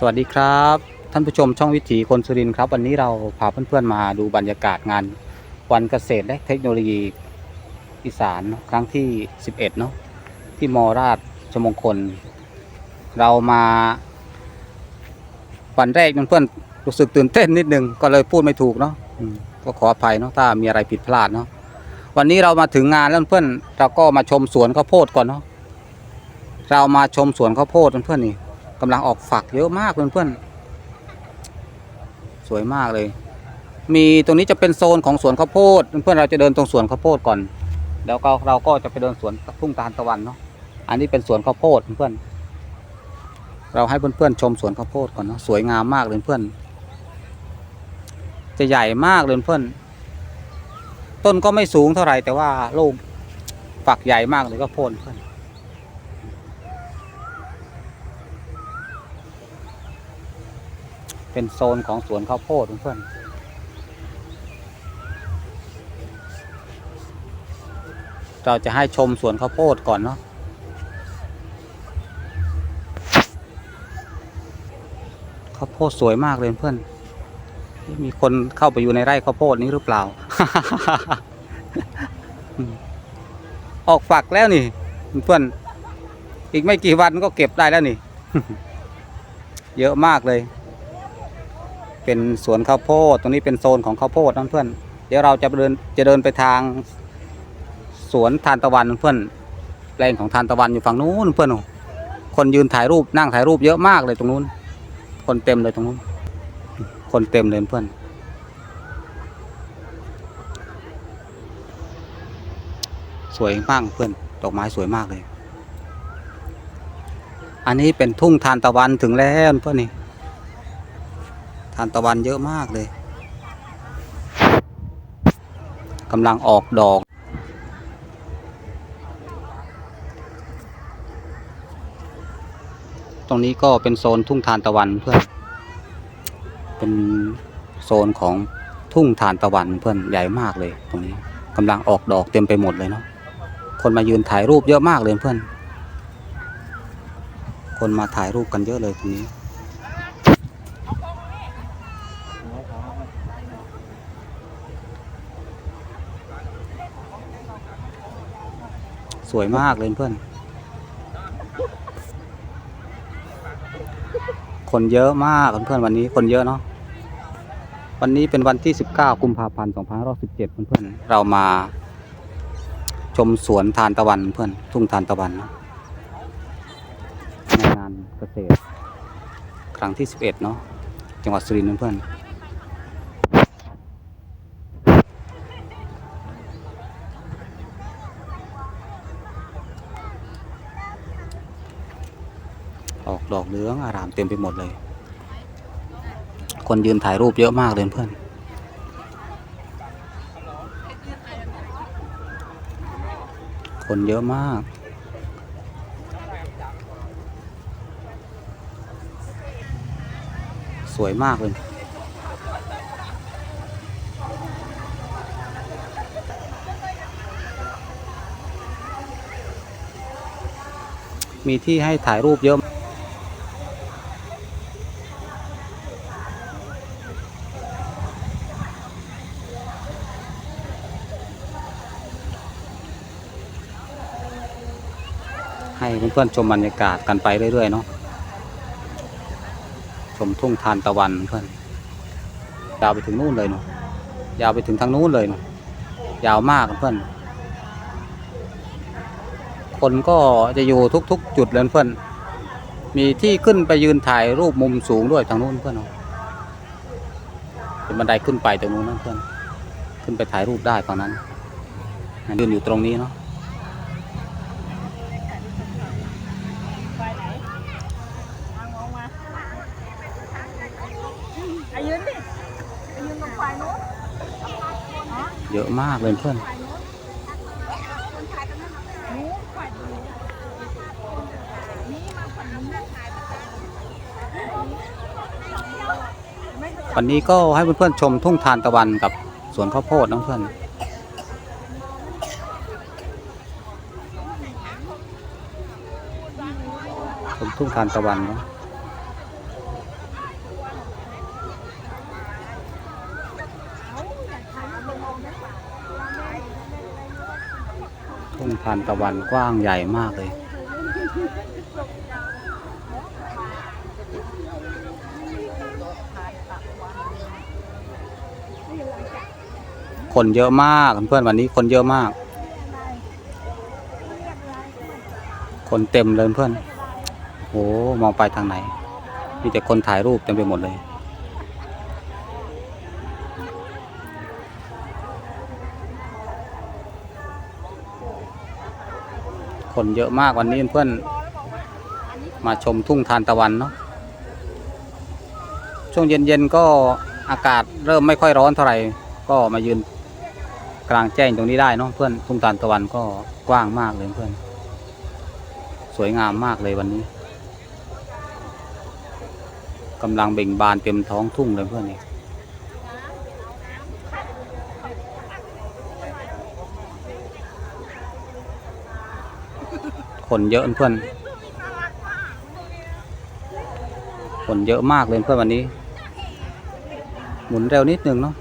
สวัสดีครับ ท่านผู้ชมช่องวิถีคนสุรินครับ วันนี้เราพาเพื่อนๆมาดูบรรยากาศงานวันเกษตรและเทคโนโลยีอีสานครั้งที่ 11เนาะที่มราชชมงคล เรามาวันแรกเพื่อนๆรู้สึกตื่นเต้นนิดนึงก็เลยพูดไม่ถูกเนาะก็ขออภัยเนาะถ้ามีอะไรผิดพลาดเนาะวันนี้เรามาถึงงานแล้วเพื่อนเราก็มาชมสวนข้าวโพดก่อนเนาะเรามาชมสวนข้าวโพดเพื่อนๆนี่ กำลังออกฝักเยอะมากเพื่อนๆ สวยมากเลย มีตรงนี้จะเป็นโซนของสวนข้าวโพด เพื่อนๆเราจะเดินตรงสวนข้าวโพดก่อน แล้วก็เราก็จะไปเดินสวนทุ่งตาลตะวันเนาะ อันนี้เป็นสวนข้าวโพดเพื่อนๆ เราให้เพื่อนๆชมสวนข้าวโพดก่อนเนาะ สวยงามมากเลยเพื่อน จะใหญ่มากเลยเพื่อน ต้นก็ไม่สูงเท่าไหร่แต่ว่าลูกฝักใหญ่มากเลยก็โพดเพื่อน เป็นโซนของสวนข้าวโพดเพื่อนเราจะให้ชมสวนข้าวโพดก่อนเนาะข้าวโพดสวยมากเลยเพื่อน มีคนเข้าไปอยู่ในไร่ข้าวโพดนี้หรือเปล่า ออกฝักแล้วนี่ เพื่อน อีกไม่กี่วันก็เก็บได้แล้วนี่ เยอะมากเลย เป็นสวนข้าวโพด ตรงนี้เป็นโซนของข้าวโพดนะเพื่อน เดี๋ยวเราจะเดินจะเดินไปทาง สวนทานตะวันเพื่อนแปลงของทานตะวันอยู่ฝั่งนู้นเพื่อนคนยืนถ่ายรูปนั่งถ่ายรูปเยอะมากเลยตรงนู้น คนเต็มเลยตรงนู้น คนเต็มเลยเพื่อน สวยมากเพื่อนดอกไม้สวยมากเลย อันนี้เป็นทุ่งทานตะวันถึงแล้วเพื่อนนี่ ทานตะวันเยอะมากเลยกำลังออกดอก ตรงนี้ก็เป็นโซนทุ่งทานตะวันเพื่อน เป็นโซนของทุ่งทานตะวันเพื่อนใหญ่มากเลยตรงนี้กำลังออกดอกเต็มไปหมดเลยเนาะ คนมายืนถ่ายรูปเยอะมากเลยเพื่อน คนมาถ่ายรูปกันเยอะเลยตรงนี้ สวยมากเลยเพื่อน คนเยอะมากเพื่อนวันนี้คนเยอะเนาะ วันนี้เป็นวันที่ 19 กุมภาพันธ์ 2517เพื่อนๆเรามาชมสวนทานตะวันเพื่อนทุ่งทานตะวันเนะในงานเกษตร ครั้งที่ 11 เนาะจังหวัดสุรินทร์เพื่อน ออกดอกเหลืองอารามเต็มไปหมดเลย คนยืนถ่ายรูปเยอะมากเลยเพื่อนคนเยอะมาก สวยมากเลย มีที่ให้ถ่ายรูปเยอะ ให้เพื่อนๆชมบรรยากาศกันไปเรื่อยๆเนาะชมทุ่งทานตะวันเพื่อนยาวไปถึงนู่นเลยเนาะยาวไปถึงทางนู้นเลยเนาะยาวมากเพื่อน คนก็จะอยู่ทุก ๆ จุดเลยเพื่อน มีที่ขึ้นไปยืนถ่ายรูปมุมสูงด้วยทางนู้นเพื่อนเนาะเป็นบันไดขึ้นไปตรงนู้นนะเพื่อน ขึ้นไปถ่ายรูปได้ฝั่งนั้นยืนอยู่ตรงนี้เนาะ ไปไหนทางมองมาอายืนดิอายืนตรงไฟโน้น เยอะ มากเลยเพื่อนวันนี้ก็ให้เพื่อนๆชมทุ่งทานตะวันกับสวนข้าวโพดนะเพื่อนชมทุ่งทานตะวันเนาะ ทุ่งทานตะวันกว้างใหญ่มากเลย คนเยอะมากเพื่อนวันนี้คนเยอะมาก คนเต็มเลยเพื่อนโอ้มองไปทางไหน มีแต่คนถ่ายรูปเต็มไปหมดเลย คนเยอะมากวันนี้เพื่อนมาชมทุ่งทานตะวันเนาะช่วงเย็นๆก็อากาศเริ่มไม่ค่อยร้อนเท่าไหร่ก็มายืนกลางแจ้งตรงนี้ได้เนาะเพื่อนทุ่งทานตะวันก็กว้างมากเลยเพื่อน สวยงามมากเลยวันนี้กำลังเบ่งบานเต็มท้องทุ่งเลยเพื่อนนี่ คนเยอะเพื่อน คนเยอะมากเลยเพื่อนวันนี้ หมุนเร็วนิดนึงเนาะ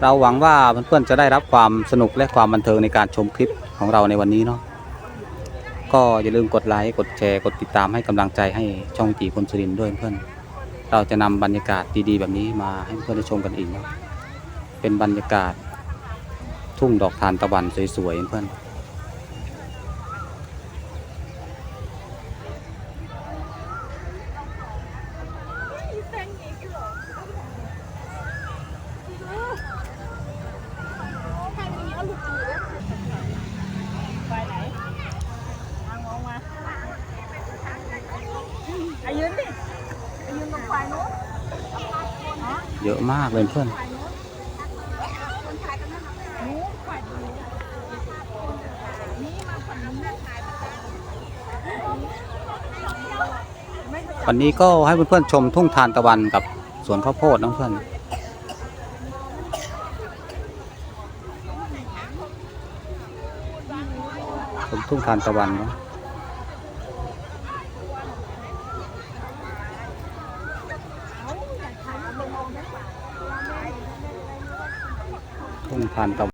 เราหวังว่าเพื่อนๆจะได้รับความสนุกและความบันเทิงในการชมคลิปของเราในวันนี้เนาะ ก็อย่าลืมกดไลค์ กดแชร์ กดติดตามให้กำลังใจให้ช่องตีคนสุรินด้วยเพื่อน เราจะนำบรรยากาศดีๆแบบนี้มาให้เพื่อนได้ชมกันอีกเนาะ เป็นบรรยากาศ ทุ่งดอกทานตะวันสวยๆเพื่อนเยอะมากเลยเพื่อนถ่ายกันนั่นน่ะนู้นควายตรงนู้นนี่มาฝั่งนี้ไม่เคย วันนี้ก็ให้เพื่อนๆชมทุ่งทานตะวันกับสวนข้าวโพดนะเพื่อนชมทุ่งทานตะวันเนาะทุ่งทานตะ